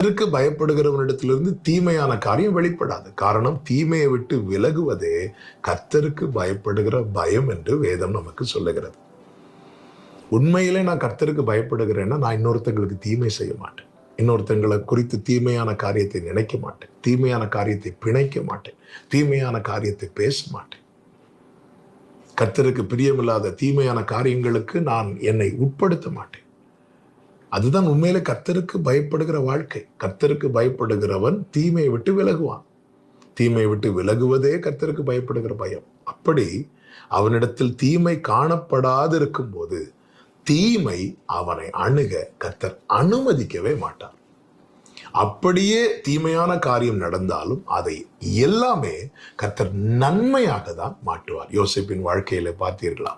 கர்த்தருக்கு பயப்படுகிறவனிடத்திலிருந்து தீமையான காரியம் வெளிப்படாது. காரணம் தீமையை விட்டு விலகுவதே கர்த்தருக்கு பயப்படுகிற பயம் என்று வேதம் நமக்கு சொல்லுகிறது. உண்மையிலே நான் கர்த்தருக்கு பயப்படுகிறேன்னா நான் இன்னொருத்தங்களுக்கு தீமை செய்ய மாட்டேன். இன்னொருத்தங்களை குறித்து தீமையான காரியத்தை நினைக்க மாட்டேன். தீமையான காரியத்தை பிணைக்க மாட்டேன். தீமையான காரியத்தை பேச மாட்டேன். கர்த்தருக்கு பிரியமில்லாத தீமையான காரியங்களுக்கு நான் என்னை உட்படுத்த மாட்டேன். அதுதான் உண்மையில கத்தருக்கு பயப்படுகிற வாழ்க்கை. கத்தருக்கு பயப்படுகிறவன் தீமையை விட்டு விலகுவான். தீமையை விட்டு விலகுவதே கத்தருக்கு பயப்படுகிற பயம். அப்படி அவனிடத்தில் தீமை காணப்படாது இருக்கும்போது தீமை அவனை அணுக கத்தர் அனுமதிக்கவே மாட்டார். அப்படியே தீமையான காரியம் நடந்தாலும் அதை எல்லாமே கத்தர் நன்மையாக தான் மாட்டுவார் யோசிப்பின் வாழ்க்கையில பார்த்தீர்களா?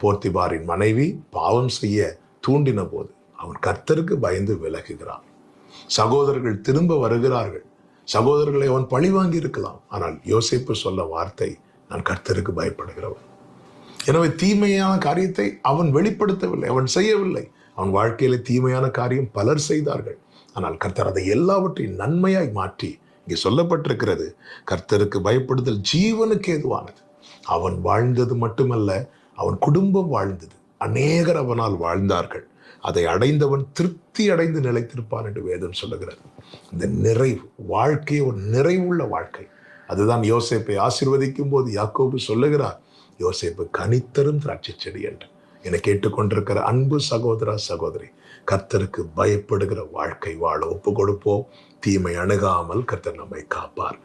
போர்த்திபாரின் மனைவி பாவம் செய்ய தூண்டின போது அவன் கர்த்தருக்கு பயந்து விலகுகிறான். சகோதரர்கள் திரும்ப வருகிறார்கள். சகோதரர்களை அவன் பழி வாங்கி இருக்கலாம். ஆனால் யோசிப்பு சொல்ல வார்த்தை நான் கர்த்தருக்கு பயப்படுகிறவன். எனவே தீமையான காரியத்தை அவன் வெளிப்படுத்தவில்லை அவன் செய்யவில்லை. அவன் வாழ்க்கையில தீமையான காரியம் பலர் செய்தார்கள். ஆனால் கர்த்தர் அதை எல்லாவற்றையும் நன்மையாய் மாற்றி இங்கே சொல்லப்பட்டிருக்கிறது. கர்த்தருக்கு பயப்படுதல் ஜீவனுக்கு ஏதுவானது. அவன் வாழ்ந்தது மட்டுமல்ல அவன் குடும்பம் வாழ்ந்தது. அநேகர் அவனால் வாழ்ந்தார்கள். அதை அடைந்தவன் திருப்தி அடைந்து நிலைத்திருப்பான் என்று வேதம் சொல்லுகிறது. இந்த நிறைவு வாழ்க்கையை ஒரு நிறைவுள்ள வாழ்க்கை. அதுதான் யோசேப்பை ஆசிர்வதிக்கும் போது யாக்கோபு சொல்லுகிறார் யோசேப்பு கனித்தரும் திராட்சை செடி என்று. என்னை கேட்டுக்கொண்டிருக்கிற அன்பு சகோதரா சகோதரி கர்த்தருக்கு பயப்படுகிற வாழ்க்கை வாழ ஒப்பு கொடுப்போம் தீமை அணுகாமல் கர்த்தர் நம்மை காப்பார்.